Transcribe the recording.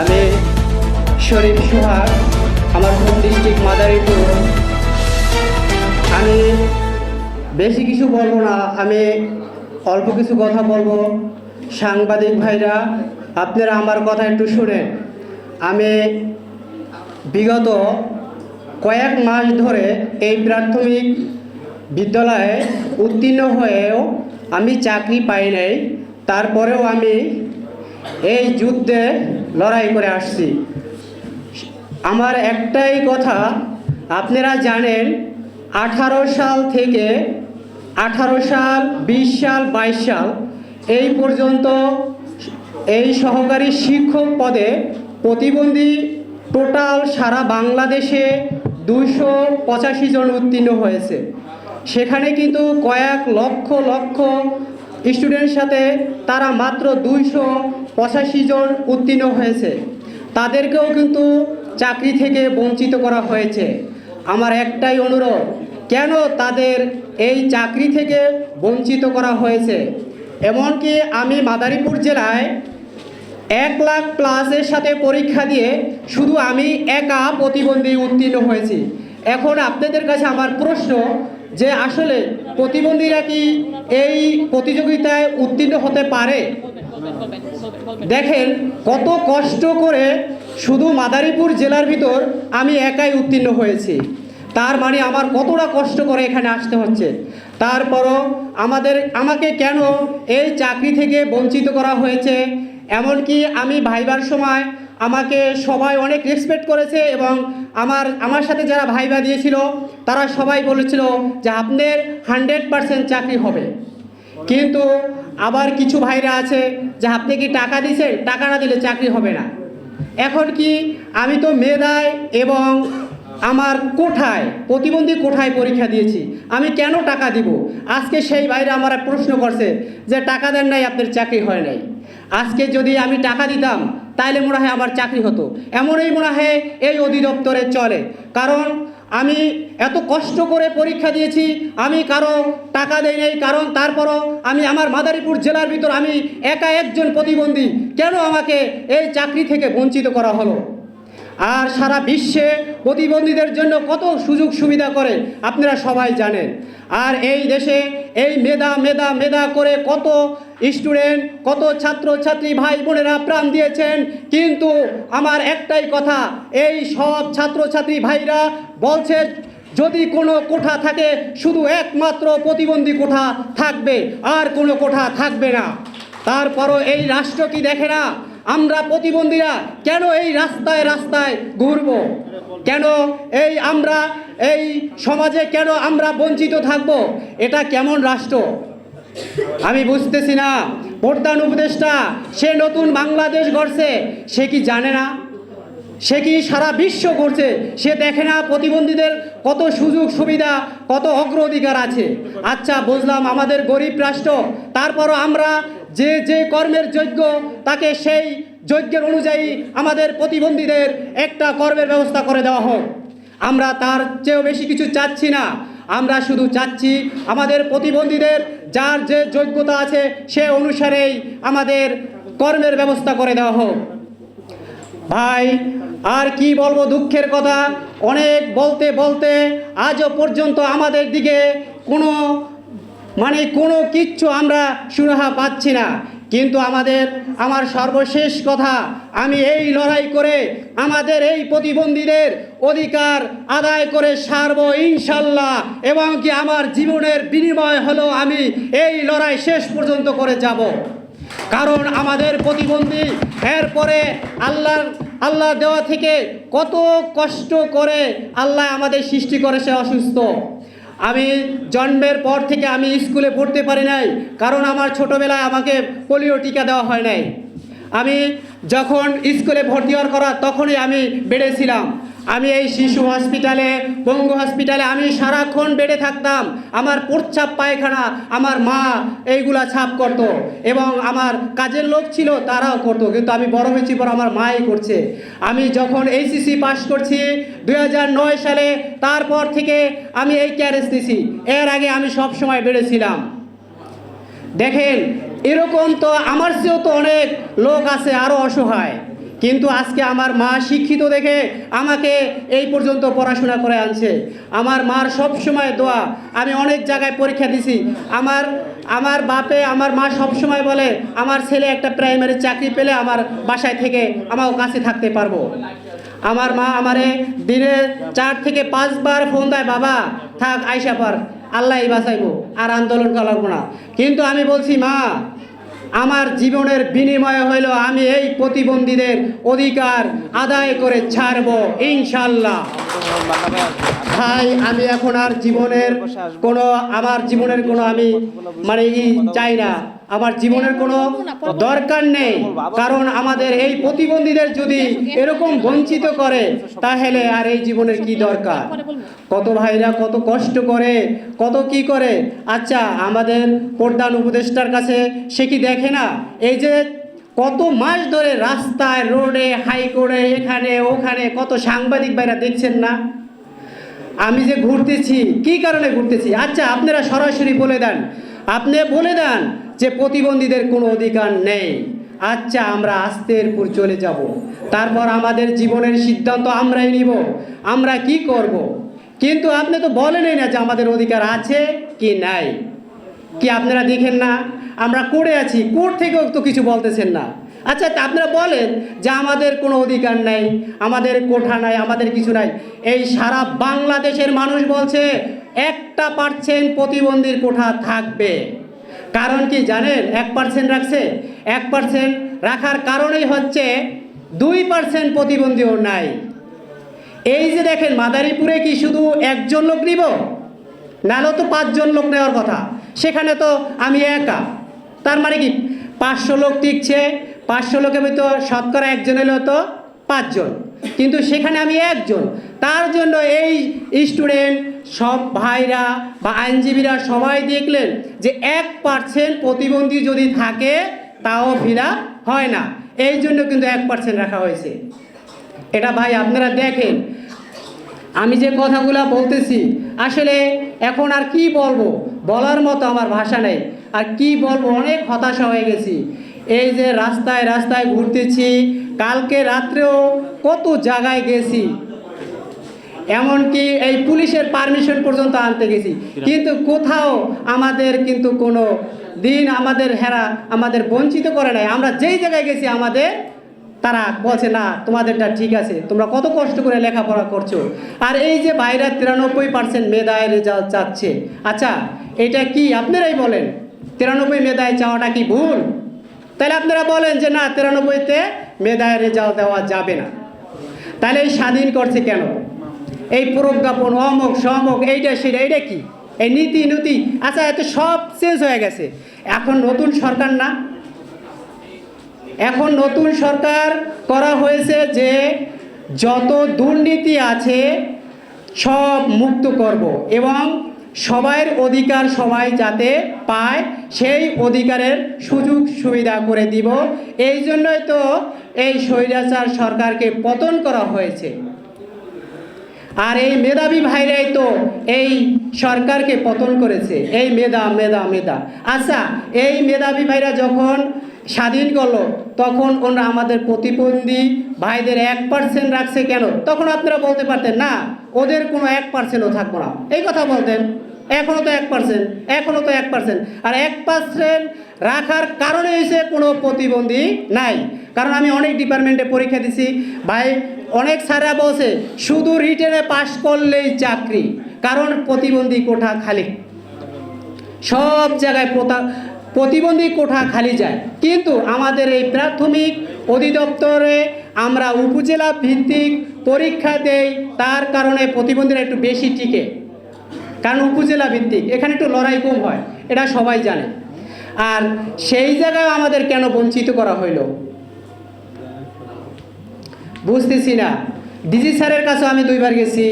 আমি শরীফ সুহাগ, আমার home district Madaripur? আমি বেশি কিছু বলব না, আমি অল্প কিছু কথা বলব। সাংবাদিক ভাইরা, আপনারা আমার কথা একটু শুনেন। আমি বিগত কয়েক মাস ধরে এই প্রাথমিক বিদ্যালয়ে উত্তীর্ণ হয়েও আমি চাকরি পাই নাই। তারপরেও আমি এই যুদ্ধে লড়াই করে আসছি। আমার একটাই কথা, আপনারা জানেন, আঠারো সাল থেকে, আঠারো সাল, বিশ সাল, বাইশ সাল, এই পর্যন্ত এই সহকারী শিক্ষক পদে প্রতিবন্ধী টোটাল সারা বাংলাদেশে দুশো পঁচাশি জন উত্তীর্ণ হয়েছে। সেখানে কিন্তু কয়েক লক্ষ লক্ষ স্টুডেন্টের সাথে তারা মাত্র দুইশো পঁচাশি জন উত্তীর্ণ হয়েছে। তাদেরকেও কিন্তু চাকরি থেকে বঞ্চিত করা হয়েছে। আমার একটাই অনুরোধ, কেন তাদের এই চাকরি থেকে বঞ্চিত করা হয়েছে? এমনকি আমি মাদারীপুর জেলায় এক লাখ প্লাসের সাথে পরীক্ষা দিয়ে শুধু আমি একা প্রতিবন্ধী উত্তীর্ণ হয়েছি। এখন আপনাদের কাছে আমার প্রশ্ন যে আসলে প্রতিবন্ধীরা কি এই প্রতিযোগিতায় উত্তীর্ণ হতে পারে? দেখেন কত কষ্ট করে শুধু মাদারীপুর জেলার ভিতর আমি একাই উত্তীর্ণ হয়েছি। তার মানে আমার কতটা কষ্ট করে এখানে আসতে হচ্ছে। তারপরও আমাদের, আমাকে কেন এই চাকরি থেকে বঞ্চিত করা হয়েছে? এমনকি আমি ভাইবার সময় আমাকে সবাই অনেক রেসপেক্ট করেছে এবং আমার আমার সাথে যারা ভাইবা দিয়েছিল, তারা সবাই বলেছিল যে আপনার হান্ড্রেড পারসেন্ট চাকরি হবে। কিন্তু আবার কিছু ভাইরা আছে, যে আপনি কি টাকা দিছেন? টাকা না দিলে চাকরি হবে না। এখন কি আমি তো মেধায় এবং আমার কোঠায়, প্রতিবন্ধী কোঠায় পরীক্ষা দিয়েছি, আমি কেন টাকা দিব? আজকে সেই ভাইরা আমার প্রশ্ন করছে যে টাকা দেন নাই, আপনার চাকরি হয় নাই। আজকে যদি আমি টাকা দিতাম তাহলে মনে হয় আমার চাকরি হতো। এমনই মনে হয় এই অধিদপ্তরে চলে। কারণ আমি এত কষ্ট করে পরীক্ষা দিয়েছি, আমি কারও টাকা দেই নাই, কারণ তারপরও আমি আমার মাদারীপুর জেলার ভিতর আমি একা একজন প্রতিবন্ধী। কেন আমাকে এই চাকরি থেকে বঞ্চিত করা হলো? আর সারা বিশ্বে প্রতিবন্ধীদের জন্য কত সুযোগ সুবিধা করে, আপনারা সবাই জানেন। আর এই দেশে এই মেধা মেধা মেধা করে কত স্টুডেন্ট, কত ছাত্র ছাত্রী ভাই বোনেরা প্রাণ দিয়েছেন। কিন্তু আমার একটাই কথা, এই সব ছাত্র ছাত্রী ভাইরা বলছে, যদি কোনো কোঠা থাকে, শুধু একমাত্র প্রতিবন্ধী কোঠা থাকবে, আর কোনো কোঠা থাকবে না। তারপরও এই রাষ্ট্র কি দেখে না? আমরা প্রতিবন্ধীরা কেন এই রাস্তায় রাস্তায় ঘুরব? কেন এই আমরা, এই সমাজে কেন আমরা বঞ্চিত থাকব? এটা কেমন রাষ্ট্র? আমি বুঝতেছি না। প্রধান উপদেষ্টা, সে নতুন বাংলাদেশ গড়ছে, সে কি জানে না? সে কি সারা বিশ্ব করছে সে দেখে না প্রতিবন্ধীদের কত সুযোগ সুবিধা, কত অগ্রাধিকার আছে? আচ্ছা বুঝলাম আমাদের গরিব রাষ্ট্র, তারপরও আমরা যে যে কর্মের যোগ্য, তাকে সেই যজ্ঞের অনুযায়ী আমাদের প্রতিবন্ধীদের একটা কর্মের ব্যবস্থা করে দেওয়া হোক। আমরা তার চেয়েও বেশি কিছু চাচ্ছি না। আমরা শুধু চাচ্ছি আমাদের প্রতিবন্ধীদের যার যে যোগ্যতা আছে, সে অনুসারেই আমাদের কর্মের ব্যবস্থা করে দেওয়া হোক। ভাই, আর কি বলব দুঃখের কথা? অনেক বলতে বলতে আজও পর্যন্ত আমাদের দিকে কোনো মানে কোনো কিচ্ছু আমরা সুরাহা পাচ্ছি না। কিন্তু আমাদের, আমার সর্বশেষ কথা, আমি এই লড়াই করে আমাদের এই প্রতিবন্ধীদের অধিকার আদায় করে সারব ইনশাল্লাহ। এবং কি আমার জীবনের বিনিময় হলো আমি এই লড়াই শেষ পর্যন্ত করে যাব। কারণ আমাদের প্রতিবন্ধী, এরপরে আল্লাহর, আল্লাহ দেওয়া থেকে কত কষ্ট করে আল্লাহ আমাদের সৃষ্টি করে, সে অসুস্থ। আমি জন্মের পর থেকে আমি স্কুলে পড়তে পারি নাই, কারণ আমার ছোটোবেলায় আমাকে পোলিও টিকা দেওয়া হয় নাই। আমি যখন স্কুলে ভর্তি হওয়ার করা তখনই আমি বেড়েছিলাম আমি এই শিশু হসপিটালে, বঙ্গ হসপিটালে আমি সারাক্ষণ বেডে থাকতাম। আমার প্রচ্ছাপ পায়খানা, আমার মা এইগুলা ছাপ করত এবং আমার কাজের লোক ছিল তারাও করতো, কিন্তু আমি বড় হয়েছি পর আমার মাই করছে। আমি যখন এইচসিসি পাস করছি দু হাজার নয় সালে, তারপর থেকে আমি এই ক্যারেজ নিছি। এর আগে আমি সব সময় বেড়েছিলাম দেখেন, এরকম তো আমার চেয়েও তো অনেক লোক আছে আরও অসহায়। কিন্তু আজকে আমার মা শিক্ষিত দেখে আমাকে এই পর্যন্ত পড়াশোনা করে আনছে। আমার মার সব সময় দোয়া, আমি অনেক জায়গায় পরীক্ষা দিছি। আমার আমার বাপে, আমার মা সব সময় বলে, আমার ছেলে একটা প্রাইমারি চাকরি পেলে আমার বাসায় থেকে আমার কাছে থাকতে পারব। আমার মা আমারে দিনে চার থেকে পাঁচবার ফোন দেয়, বাবা, থাক আইসা পার আল্লাহ বাঁচাইবো, আর আন্দোলন করাবো না। কিন্তু আমি বলছি, মা আমার জীবনের বিনিময় হইল আমি এই প্রতিবন্ধীদের অধিকার আদায় করে ছাড়বো ইনশাল্লাহ। ভাই আমি এখন আর জীবনের কোনো, আমার জীবনের কোনো আমি মানে ই চাই না। আমার জীবনের কোনো দরকার নেই। কারণ আমাদের এই প্রতিবন্ধীদের যদি এরকম বঞ্চিত করে, তাহলে আর এই জীবনের কি দরকার? কত ভাইরা কত কষ্ট করে, কত কি করে? আচ্ছা আমাদের প্রধান উপদেষ্টার কাছে সে কি দেখে না? এই যে কত মাস ধরে রাস্তায়, রোডে, হাইকোর্টে, এখানে, ওখানে কত সাংবাদিক ভাইরা দেখছেন না? আমি যে ঘুরতেছি, কি কারণে ঘুরতেছি? আচ্ছা আপনারা সরাসরি বলে দেন। আপনি বলে দেন যে প্রতিবন্ধীদের কোনো অধিকার নেই। আচ্ছা আমরা আস্তের পুর চলে যাব। তারপর আমাদের জীবনের সিদ্ধান্ত আমরাই নিব। আমরা কি করব। কিন্তু আপনি তো বলেনই না যে আমাদের অধিকার আছে কি নাই। কি আপনারা দেখেন না? আমরা করে আছি। কোর্ট থেকেও তো কিছু বলতেছেন না। আচ্ছা তা আপনারা বলেন যে আমাদের কোনো অধিকার নাই, আমাদের কোঠা নাই, আমাদের কিছু নাই। এই সারা বাংলাদেশের মানুষ বলছে, একটা পার্সেন্ট প্রতিবন্ধীর কোঠা থাকবে। কারণ কি জানেন? এক পার্সেন্ট রাখছে। এক পার্সেন্ট রাখার কারণেই হচ্ছে দুই পার্সেন্ট প্রতিবন্ধীও নাই। এই যে দেখেন, মাদারীপুরে কি শুধু একজন লোক নিব? নাহলেও তো পাঁচজন লোক নেওয়ার কথা। সেখানে তো আমি একা। তার মানে কি? পাঁচশো লোক টিকছে পাঁচশো লোকের ভিতর শতকরা একজন এলো তো পাঁচজন। কিন্তু সেখানে আমি একজন। তার জন্য এই স্টুডেন্ট সব ভাইরা বা আইনজীবীরা সবাই দেখলেন যে এক পার্সেন্ট প্রতিবন্ধী যদি থাকে, তাও ফিরা হয় না। এই জন্য কিন্তু এক পার্সেন্ট রাখা হয়েছে। এটা ভাই আপনারা দেখেন। আমি যে কথাগুলো বলতেছি, আসলে এখন আর কি বলব? বলার মতো আমার ভাষা নেই। আর কি বলব? অনেক হতাশা হয়ে গেছি। এই যে রাস্তায় রাস্তায় ঘুরতেছি কালকে রাত্রেও কত জায়গায় গেছি। এমনকি এই পুলিশের পারমিশন পর্যন্ত আনতে গেছি। কিন্তু কোথাও আমাদের কিন্তু কোনো দিন আমাদের হেরা আমাদের বঞ্চিত করে নাই। আমরা যেই জায়গায় গেছি আমাদের তারা বলছে না তোমাদেরটা ঠিক আছে। তোমরা কত কষ্ট করে লেখাপড়া করছ? আর এই যে বাইরে তিরানব্বই পার্সেন্ট মেধায় রেজাল্ট চাচ্ছে। আচ্ছা এটা কি? আপনারাই বলেন। তিরানব্বই মেধায় চাওয়াটা কি ভুল? তাহলে আপনারা বলেন যে না, তিরানব্বইতে মেধায় রেজাল্ট দেওয়া যাবে না। তাহলে এই স্বাধীন করছে কেন? এই প্রজ্ঞাপন অমক সমক এইটা সেটা, এইটা কি? এই নীতি নীতি আচ্ছা এত সব চেঞ্জ হয়ে গেছে। এখন নতুন সরকার না। এখন নতুন সরকার করা হয়েছে যে যত দুর্নীতি আছে, সব মুক্ত করব এবং সবাইয়ের অধিকার সবাই যাতে পায়, সেই অধিকারের সুযোগ সুবিধা করে দিব। এই জন্যই তো এই স্বৈরাচার সরকারকে পতন করা হয়েছে। আর এই মেধাবী ভাইরাই তো এই সরকারকে পতন করেছে। এই মেধা মেধা মেধা। আচ্ছা এই মেধাবী ভাইরা যখন স্বাধীন করল, তখন ওনারা আমাদের প্রতিবন্ধী ভাইদের এক পার্সেন্ট রাখছে কেন? তখন আপনারা বলতে পারতেন, না, ওদের কোনো এক পার্সেন্টও থাকব না। এই কথা বলতেন। এখনও তো এক পার্সেন্ট এখনও তো এক পার্সেন্ট আর এক পার্সেন্ট রাখার কারণে হয়েছে কোনো প্রতিবন্ধী নাই। কারণ আমি অনেক ডিপার্টমেন্টে পরীক্ষা দিছি, ভাই, অনেক স্যাররা বলছে, শুধু রিটেনে পাশ করলেই চাকরি, কারণ প্রতিবন্ধী কোঠা খালি। সব জায়গায় প্রতা- প্রতিবন্ধী কোঠা খালি যায়। কিন্তু আমাদের এই প্রাথমিক অধিদপ্তরে আমরা উপজেলা ভিত্তিক পরীক্ষা দেই, তার কারণে প্রতিবন্ধীরা একটু বেশি টিকে। কারণ উপজেলা ভিত্তিক, এখানে একটু লড়াই কম হয়, এটা সবাই জানে। আর সেই জায়গায় আমাদের কেন বঞ্চিত করা হইল? বুঝতেছি না। ডিজি স্যারের কাছেও আমি দুইবার গেছি।